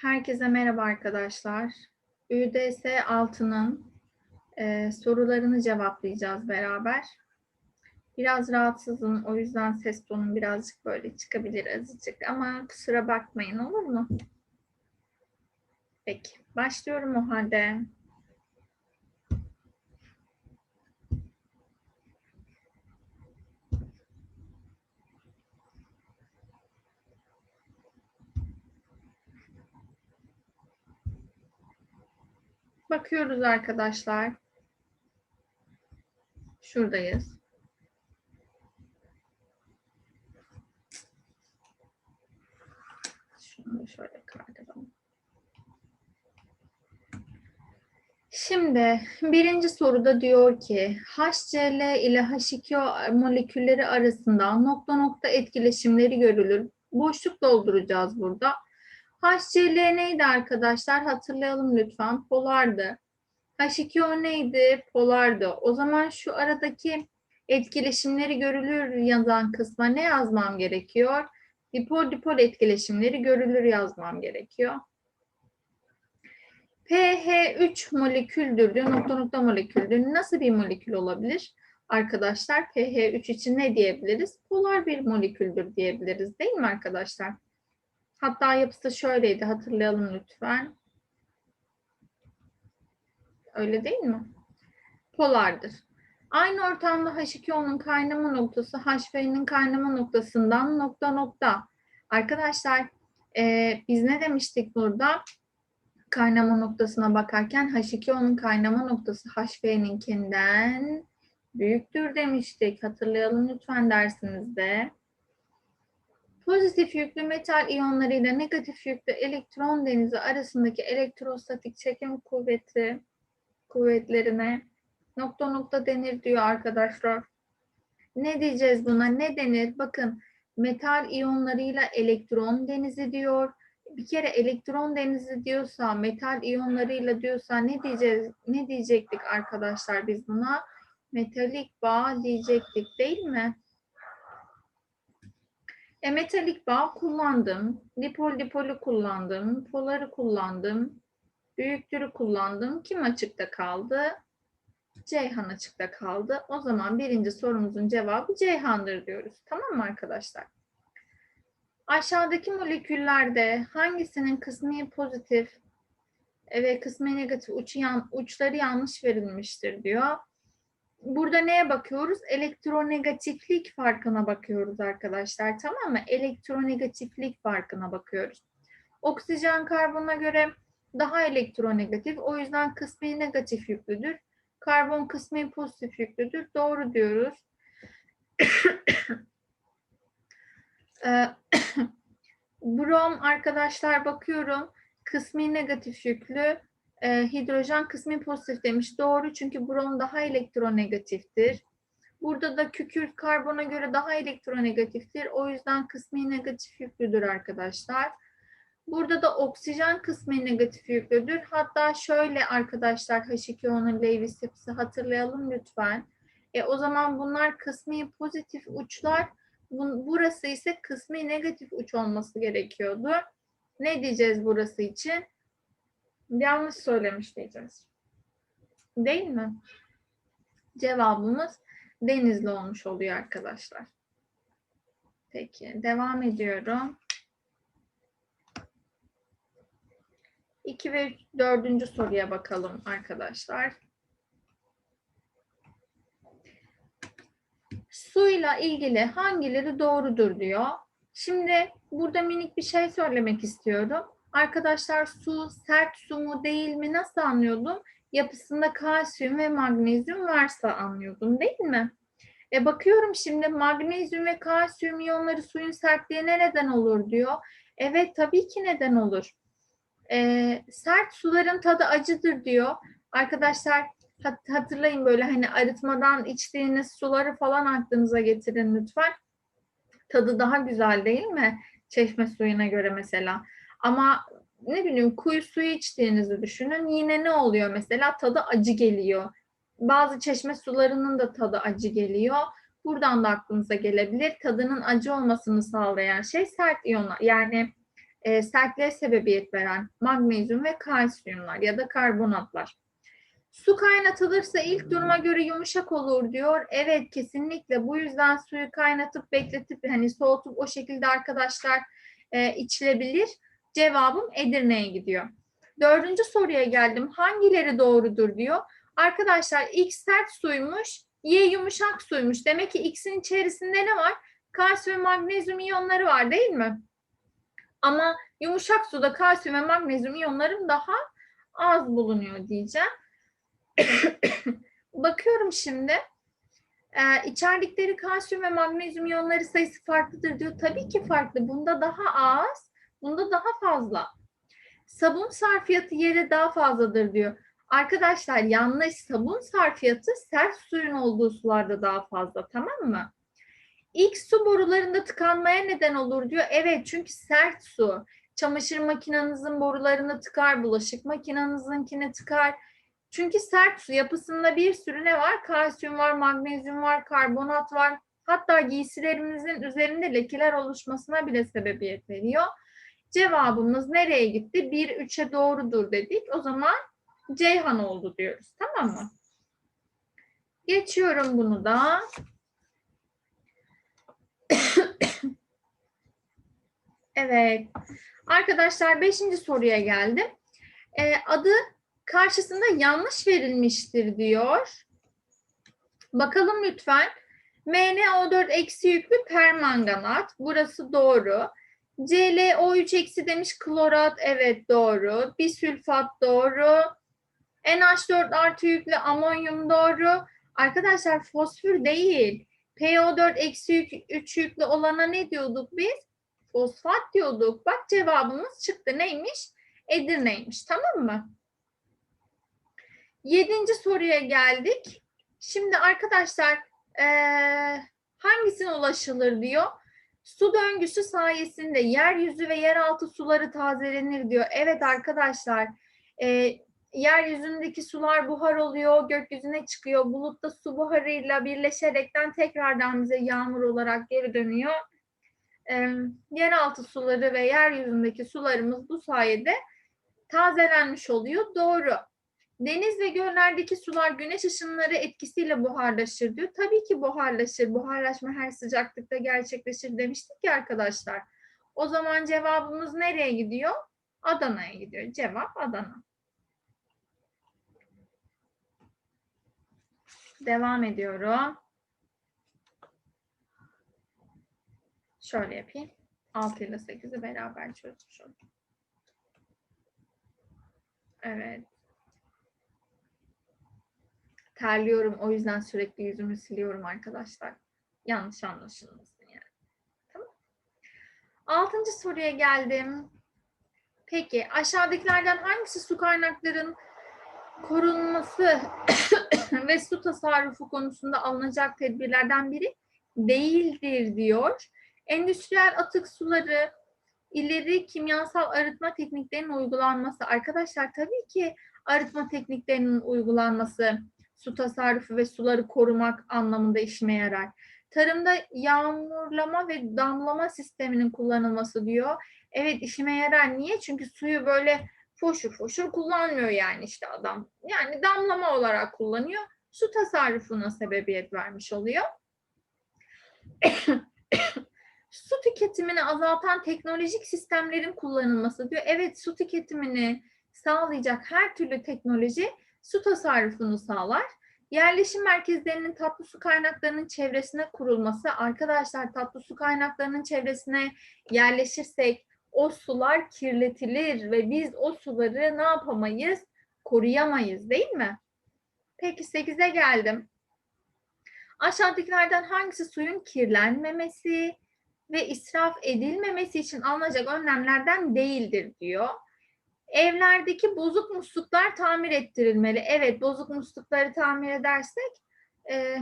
Herkese merhaba arkadaşlar. ÜDS 6'nın e, sorularını cevaplayacağız beraber. Biraz rahatsızım. O yüzden ses tonum birazcık böyle çıkabilir azıcık. Ama kusura bakmayın olur mu? Peki. Başlıyorum o halde. Bakıyoruz arkadaşlar. Şuradayız. Şunu şöyle kaydıralım. Şimdi birinci soruda diyor ki HCl ile H2O molekülleri arasında nokta nokta etkileşimleri görülür. Boşluk dolduracağız burada. HCl neydi arkadaşlar? Hatırlayalım lütfen. Polardı. H2O neydi? Polardı. O zaman şu aradaki etkileşimleri görülür yazan kısma ne yazmam gerekiyor? Dipol dipol etkileşimleri görülür yazmam gerekiyor. pH3 moleküldür diyor. Nokta nokta moleküldür. Nasıl bir molekül olabilir? Arkadaşlar pH3 için ne diyebiliriz? Polar bir moleküldür diyebiliriz değil mi arkadaşlar? Hatta yapısı şöyleydi hatırlayalım lütfen. Öyle değil mi? Polardır. Aynı ortamda H2O'nun kaynama noktası HV'nin kaynama noktasından nokta nokta. Arkadaşlar e, biz ne demiştik burada? Kaynama noktasına bakarken H2O'nun kaynama noktası HV'ninkinden büyüktür demiştik. Hatırlayalım lütfen dersinizde. Pozitif yüklü metal iyonları ile negatif yüklü elektron denizi arasındaki elektrostatik çekim kuvveti kuvvetlerine nokta nokta denir diyor arkadaşlar. Ne diyeceğiz buna? Ne denir? Bakın metal iyonlarıyla elektron denizi diyor. Bir kere elektron denizi diyorsa, metal iyonlarıyla diyorsa ne diyeceğiz? Ne diyecektik arkadaşlar biz buna? Metalik bağ diyecektik değil mi? E, metalik bağ kullandım. Dipol dipolü kullandım. Poları kullandım. Büyüktürü kullandım. Kim açıkta kaldı? Ceyhan açıkta kaldı. O zaman birinci sorumuzun cevabı Ceyhan'dır diyoruz. Tamam mı arkadaşlar? Aşağıdaki moleküllerde hangisinin kısmi pozitif ve kısmi negatif uç yan, uçları yanlış verilmiştir diyor. Burada neye bakıyoruz? Elektronegatiflik farkına bakıyoruz arkadaşlar. Tamam mı? Elektronegatiflik farkına bakıyoruz. Oksijen karbona göre daha elektronegatif. O yüzden kısmi negatif yüklüdür. Karbon kısmi pozitif yüklüdür. Doğru diyoruz. Brom arkadaşlar bakıyorum. Kısmi negatif yüklü. E, hidrojen kısmi pozitif demiş. Doğru çünkü brom daha elektronegatiftir. Burada da kükürt karbona göre daha elektronegatiftir. O yüzden kısmi negatif yüklüdür arkadaşlar. Burada da oksijen kısmi negatif yüklüdür. Hatta şöyle arkadaşlar H2O'nun Lewis yapısı hatırlayalım lütfen. E, o zaman bunlar kısmi pozitif uçlar. Burası ise kısmi negatif uç olması gerekiyordu. Ne diyeceğiz burası için? Yanlış söylemiş diyeceğiz. Değil mi? Cevabımız denizli olmuş oluyor arkadaşlar. Peki devam ediyorum. 2 ve 4. soruya bakalım arkadaşlar. Suyla ilgili hangileri doğrudur diyor. Şimdi burada minik bir şey söylemek istiyorum. Arkadaşlar su sert su mu değil mi nasıl anlıyordum? Yapısında kalsiyum ve magnezyum varsa anlıyordum değil mi? E bakıyorum şimdi magnezyum ve kalsiyum iyonları suyun sertliğine neden olur diyor. Evet tabii ki neden olur. E, sert suların tadı acıdır diyor. Arkadaşlar hatırlayın böyle hani arıtmadan içtiğiniz suları falan aklınıza getirin lütfen. Tadı daha güzel değil mi? Çeşme suyuna göre mesela. Ama ne bileyim kuyu suyu içtiğinizi düşünün. Yine ne oluyor mesela? Tadı acı geliyor. Bazı çeşme sularının da tadı acı geliyor. Buradan da aklınıza gelebilir. Tadının acı olmasını sağlayan şey sert iyonlar. Yani e, sertliğe sebebiyet veren magnezyum ve kalsiyumlar ya da karbonatlar. Su kaynatılırsa ilk duruma göre yumuşak olur diyor. Evet kesinlikle bu yüzden suyu kaynatıp bekletip hani soğutup o şekilde arkadaşlar e, içilebilir. Cevabım Edirne'ye gidiyor. Dördüncü soruya geldim. Hangileri doğrudur diyor. Arkadaşlar X sert suymuş, Y yumuşak suymuş. Demek ki X'in içerisinde ne var? Kalsiyum ve magnezyum iyonları var değil mi? Ama yumuşak suda kalsiyum ve magnezyum iyonları daha az bulunuyor diyeceğim. Bakıyorum şimdi. Ee, içerdikleri kalsiyum ve magnezyum iyonları sayısı farklıdır diyor. Tabii ki farklı. Bunda daha az, bunda daha fazla. Sabun sarfiyatı yere daha fazladır diyor. Arkadaşlar yanlış sabun sarfiyatı sert suyun olduğu sularda daha fazla tamam mı? İlk su borularında tıkanmaya neden olur diyor. Evet çünkü sert su. Çamaşır makinenizin borularına tıkar, bulaşık makinenizin tıkar. Çünkü sert su yapısında bir sürü ne var? Kalsiyum var, magnezyum var, karbonat var. Hatta giysilerimizin üzerinde lekeler oluşmasına bile sebebiyet veriyor. Cevabımız nereye gitti? 1 3'e doğrudur dedik. O zaman Ceyhan oldu diyoruz. Tamam mı? Geçiyorum bunu da. evet. Arkadaşlar 5. soruya geldim. Ee, adı karşısında yanlış verilmiştir diyor. Bakalım lütfen. MnO4 eksi yüklü permanganat. Burası doğru. ClO3 eksi demiş klorat. Evet doğru. Bisülfat doğru. NH4 artı yüklü amonyum doğru. Arkadaşlar fosfor değil. PO4 eksi 3 yüklü olana ne diyorduk biz? Fosfat diyorduk. Bak cevabımız çıktı. Neymiş? Edirne'ymiş. Tamam mı? Yedinci soruya geldik. Şimdi arkadaşlar ee, hangisine ulaşılır diyor. Su döngüsü sayesinde yeryüzü ve yeraltı suları tazelenir diyor. Evet arkadaşlar e, yeryüzündeki sular buhar oluyor, gökyüzüne çıkıyor. Bulutta su buharıyla birleşerekten tekrardan bize yağmur olarak geri dönüyor. E, yeraltı suları ve yeryüzündeki sularımız bu sayede tazelenmiş oluyor. Doğru. Deniz ve göllerdeki sular güneş ışınları etkisiyle buharlaşır diyor. Tabii ki buharlaşır. Buharlaşma her sıcaklıkta gerçekleşir demiştik ya arkadaşlar. O zaman cevabımız nereye gidiyor? Adana'ya gidiyor. Cevap Adana. Devam ediyorum. Şöyle yapayım. 6 ile 8'i beraber çözmüş oldum. Evet. Terliyorum. O yüzden sürekli yüzümü siliyorum arkadaşlar. Yanlış anlaşılmasın yani. Tamam. Altıncı soruya geldim. Peki aşağıdakilerden hangisi su kaynakların korunması ve su tasarrufu konusunda alınacak tedbirlerden biri değildir diyor. Endüstriyel atık suları, ileri kimyasal arıtma tekniklerinin uygulanması. Arkadaşlar tabii ki arıtma tekniklerinin uygulanması su tasarrufu ve suları korumak anlamında işime yarar. Tarımda yağmurlama ve damlama sisteminin kullanılması diyor. Evet işime yarar. Niye? Çünkü suyu böyle foşur foşur kullanmıyor yani işte adam. Yani damlama olarak kullanıyor. Su tasarrufuna sebebiyet vermiş oluyor. su tüketimini azaltan teknolojik sistemlerin kullanılması diyor. Evet su tüketimini sağlayacak her türlü teknoloji su tasarrufunu sağlar. Yerleşim merkezlerinin tatlı su kaynaklarının çevresine kurulması. Arkadaşlar tatlı su kaynaklarının çevresine yerleşirsek o sular kirletilir ve biz o suları ne yapamayız? Koruyamayız değil mi? Peki 8'e geldim. Aşağıdakilerden hangisi suyun kirlenmemesi ve israf edilmemesi için alınacak önlemlerden değildir diyor. Evlerdeki bozuk musluklar tamir ettirilmeli. Evet bozuk muslukları tamir edersek e,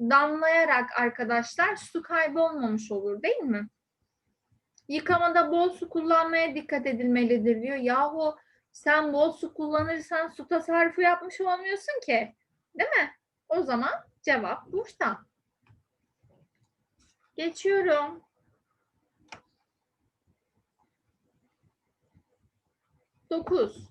damlayarak arkadaşlar su kaybolmamış olur değil mi? Yıkamada bol su kullanmaya dikkat edilmelidir diyor. Yahu sen bol su kullanırsan su tasarrufu yapmış olmuyorsun ki. Değil mi? O zaman cevap Bursa. Geçiyorum. 9.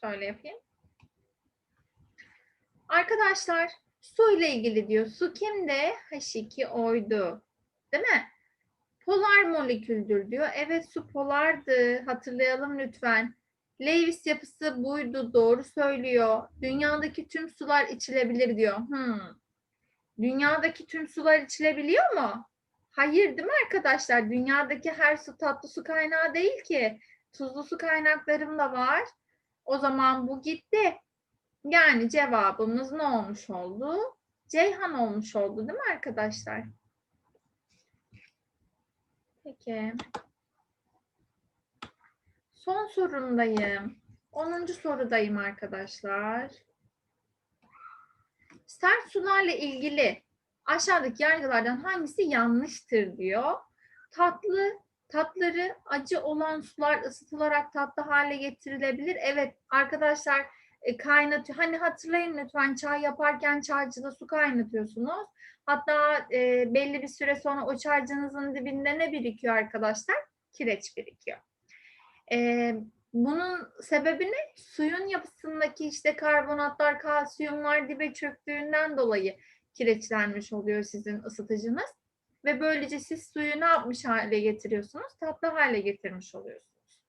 Şöyle yapayım. Arkadaşlar su ile ilgili diyor. Su kimde? H2O'ydu. Değil mi? Polar moleküldür diyor. Evet su polardı. Hatırlayalım lütfen. Lewis yapısı buydu. Doğru söylüyor. Dünyadaki tüm sular içilebilir diyor. Hmm. Dünyadaki tüm sular içilebiliyor mu? Hayır değil mi arkadaşlar? Dünyadaki her su tatlı su kaynağı değil ki. Tuzlu su kaynaklarım da var. O zaman bu gitti. Yani cevabımız ne olmuş oldu? Ceyhan olmuş oldu değil mi arkadaşlar? Peki. Son sorumdayım. 10. sorudayım arkadaşlar. Sert sularla ilgili aşağıdaki yargılardan hangisi yanlıştır diyor. Tatlı tatları acı olan sular ısıtılarak tatlı hale getirilebilir. Evet arkadaşlar e, kaynatıyor. Hani hatırlayın lütfen çay yaparken çaycıda su kaynatıyorsunuz. Hatta e, belli bir süre sonra o çaycınızın dibinde ne birikiyor arkadaşlar? Kireç birikiyor. E, bunun sebebi ne? Suyun yapısındaki işte karbonatlar, kalsiyumlar dibe çöktüğünden dolayı kireçlenmiş oluyor sizin ısıtıcınız. Ve böylece siz suyu ne yapmış hale getiriyorsunuz? Tatlı hale getirmiş oluyorsunuz.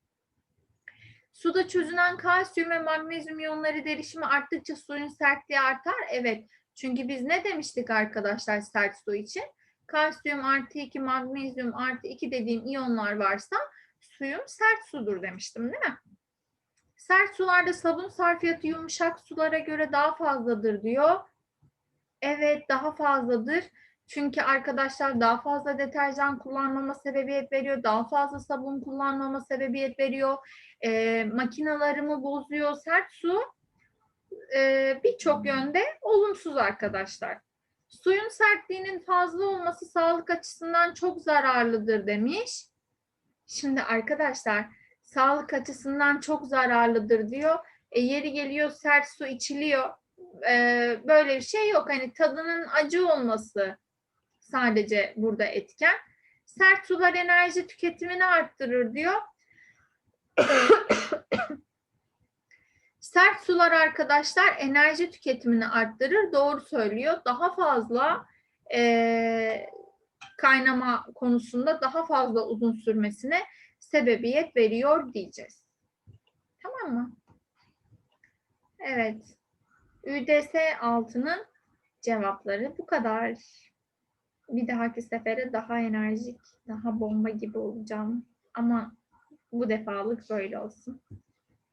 Suda çözünen kalsiyum ve magnezyum iyonları derişimi arttıkça suyun sertliği artar. Evet. Çünkü biz ne demiştik arkadaşlar sert su için? Kalsiyum artı 2, magnezyum artı 2 dediğim iyonlar varsa suyum sert sudur demiştim değil mi? Sert sularda sabun sarfiyatı yumuşak sulara göre daha fazladır diyor. Evet daha fazladır. Çünkü arkadaşlar daha fazla deterjan kullanmama sebebiyet veriyor. Daha fazla sabun kullanmama sebebiyet veriyor. E, makinalarımı bozuyor. Sert su e, birçok yönde olumsuz arkadaşlar. Suyun sertliğinin fazla olması sağlık açısından çok zararlıdır demiş. Şimdi arkadaşlar sağlık açısından çok zararlıdır diyor. E, yeri geliyor sert su içiliyor. E, böyle bir şey yok. Hani tadının acı olması sadece burada etken. Sert sular enerji tüketimini arttırır diyor. Sert sular arkadaşlar enerji tüketimini arttırır. Doğru söylüyor. Daha fazla e, kaynama konusunda daha fazla uzun sürmesine sebebiyet veriyor diyeceğiz. Tamam mı? Evet. ÜDS altının cevapları bu kadar. Bir dahaki sefere daha enerjik, daha bomba gibi olacağım. Ama bu defalık böyle olsun.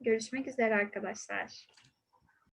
Görüşmek üzere arkadaşlar.